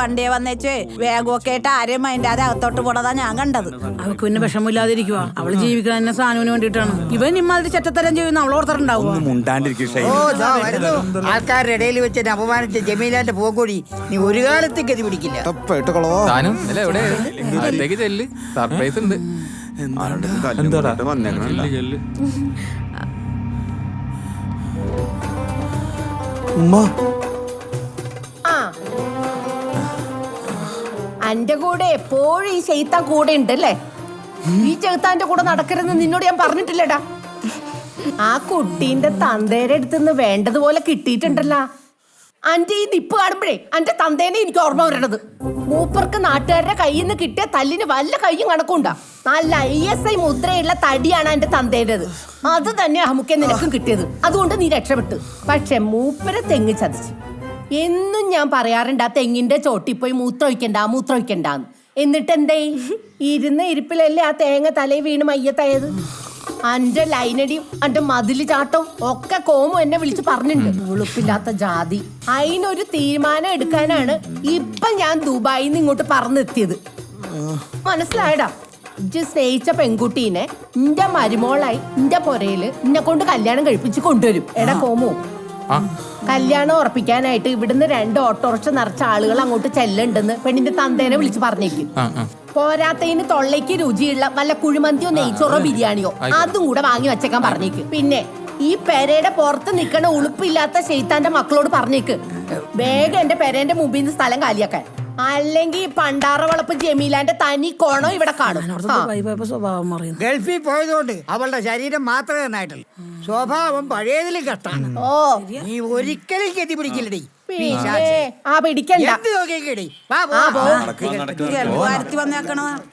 വണ്ടിയെ വന്നേച്ചേ വേഗമൊക്കെ ആയിട്ട് ആരെയും അതിന്റെ അത് അകത്തോട്ട് പോണതാ ഞാൻ കണ്ടത്. അവൾക്ക് പിന്നെ വിഷമില്ലാതിരിക്കുക അവൾ ജീവിക്കാൻ തന്നെ സാനുവിന് വേണ്ടിയിട്ടാണ്. ഇവൻ ഇമ്മാതിരി ചെറ്റത്തരം ചെയ്യുന്ന അവൾ ഓർത്തിട്ടുണ്ടാവുക ഒന്ന് മുണ്ടാണ്ടിരിക്കും ഓ ഷൈൻ. ദാ വരുന്നു. ആൾക്കാരുടെ ഇടയിൽ വെച്ച് എന്നെ അപമാനിച്ച ജമീലാന്റെ പോക്കൂടി നീ ഒരു കാലത്ത് ഗതി പിടിക്കില്ല. പെട്ടുകളോ താനും അല്ല എവിടെ? അടുത്തേക്ക് ചെല്ല്. സർപ്രൈസ് ഉണ്ട്. ഉമ്മ. അന്റെ കൂടെ എപ്പോഴും ഈ ചെയ്ത്താൻ കൂടെ ഉണ്ടല്ലേ? ഈ ചെറുത്താന്റെ കൂടെ നടക്കരുതെന്ന് നിന്നോട് ഞാൻ പറഞ്ഞിട്ടില്ലടാ. ആ കുട്ടീന്റെ തന്തേരെ അടുത്തുനിന്ന് വേണ്ടതുപോലെ കിട്ടിയിട്ടുണ്ടല്ല. അന്റെ ഈ നിപ്പ് കാണുമ്പോഴേ അന്റെ തന്തേനെ എനിക്ക് ഓർമ്മ വരണത്. മൂപ്പർക്ക് നാട്ടുകാരുടെ കയ്യിൽ നിന്ന് കിട്ടിയ തല്ലിന് വല്ല കയ്യും കണക്കുണ്ടാ നല്ല ഐ എസ് ഐ മുദ്രയുള്ള തടിയാണ് എന്റെ തന്തേന്റേത്. അത് തന്നെ അമുക്കെ നിനക്കും കിട്ടിയത്. അതുകൊണ്ട് നീ രക്ഷപ്പെട്ടു. പക്ഷെ മൂപ്പരെ തെങ്ങി ചതിച്ചു. എന്നും ഞാൻ പറയാറുണ്ട് ആ തെങ്ങിന്റെ ചോട്ടിൽ പോയി മൂത്രമൊഴിക്കണ്ട മൂത്രമൊഴിക്കണ്ടാന്ന് എന്നിട്ട് എന്തേ ഇരുന്ന് ഇരിപ്പിലല്ലേ ആ തേങ്ങ തലയിൽ വീണ് മയ്യത്തായത്? അന്റെ ലൈനടിയും അന്റെ മതിൽ ചാട്ടവും ഒക്കെ കോമു എന്നെ വിളിച്ച് പറഞ്ഞിട്ടുണ്ട്. ഉളുപ്പില്ലാത്ത ജാതി. അതിനൊരു തീരുമാനം എടുക്കാനാണ് ഇപ്പൊ ഞാൻ ദുബായിൽ നിന്ന് ഇങ്ങോട്ട് പറഞ്ഞെത്തിയത്. മനസ്സിലായടാ? ഇജ്ജ് സ്നേഹിച്ച പെൺകുട്ടീനെ നിന്റെ മരുമോളായി നിന്റെ പുരയിൽ നിന്നെ കൊണ്ട് കല്യാണം കഴിപ്പിച്ച് കൊണ്ടുവരും. എടാ കോമു കല്യാണം ഉറപ്പിക്കാനായിട്ട് ഇവിടുന്ന് രണ്ട് ഓട്ടോറിക്ഷ നിറച്ച ആളുകൾ അങ്ങോട്ട് ചെല്ലുണ്ടെന്ന് പെണ്ണിന്റെ തന്തേനെ വിളിച്ച് പറഞ്ഞേക്കും. പോരാത്തതിന് തൊള്ളയ്ക്ക് രുചിയുള്ള വല്ല കുഴിമന്തിയോ നെയ്ച്ചോറോ ബിരിയാണിയോ അതും കൂടെ വാങ്ങി വെച്ചേക്കാൻ പറഞ്ഞേക്ക്. പിന്നെ ഈ പെരയുടെ പുറത്ത് നിൽക്കണ ഉളുപ്പില്ലാത്ത ശൈത്താന്റെ മക്കളോട് പറഞ്ഞേക്ക്. വേഗം എന്റെ പെരേന്റെ മുമ്പിൽ നിന്ന് സ്ഥലം കാലിയാക്കാൻ. അല്ലെങ്കിൽ പണ്ടാറ വളപ്പ് ജമീലാന്റെ തനി കോണോ ഇവിടെ കാണും. ആ. സ്വഭാവം മാറിയത് ഗൾഫിൽ പോയതുകൊണ്ട് അവളുടെ ശരീരം മാത്രമേ നന്നായിട്ടുള്ളൂ. സ്വഭാവം പഴയതിലും കഷ്ടാണ് ഓ. നീ ഒരിക്കലും ഗതി പിടിക്കില്ലടി. പിന്നെ ആ പിടിക്കണ്ട. എന്ത് നോക്കിയേക്കടി വാ ആ, പോ. പോ. ഗർഭവാരത്തി വന്നേക്കണതാ.